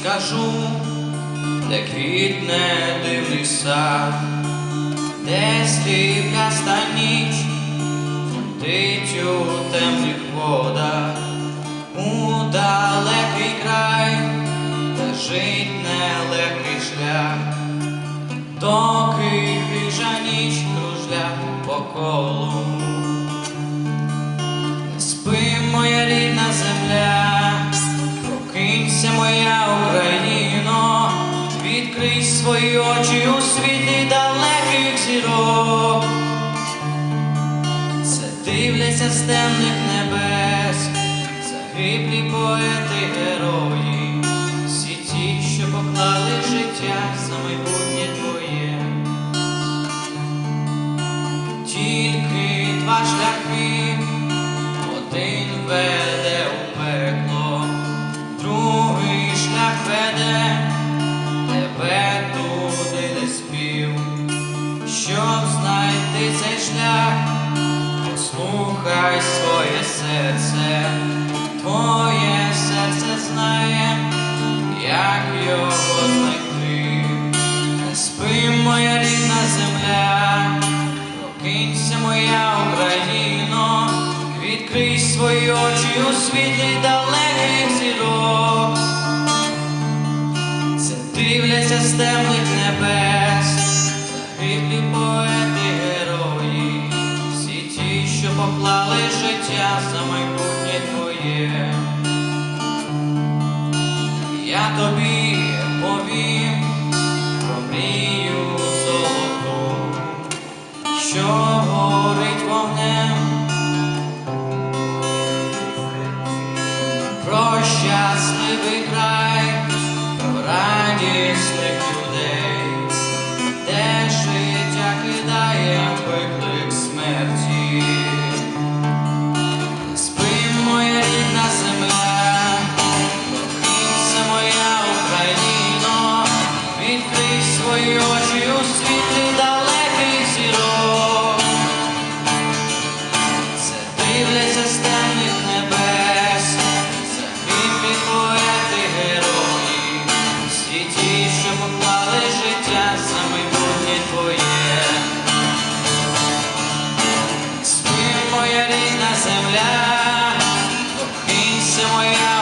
скажу, де квітне дивний сад, де сліпляста ніч, фонтить у темних водах, у далекий край, лежить нелегкий шлях, доки хижа ніч кружля по колу. Не спи, моя рідна земля, моя свої очі у світлі далеких зірок. Це дивляться з темних небес, загиблі поети, герої, всі ті, що поклали життя за майбутнє твоє. Своє серце, твоє серце знає, як його знайти. Спи, моя рідна земля, прокинься, моя Україно, відкрий свої очі у світлі далеких зірок. Це дивляться з темних небес, загиблі поети, поклали життя за майбутнє твоє. Я тобі повім про мрію золоту, що горить вогнем, про щасливий край, про радісних прокинься, моя Україно,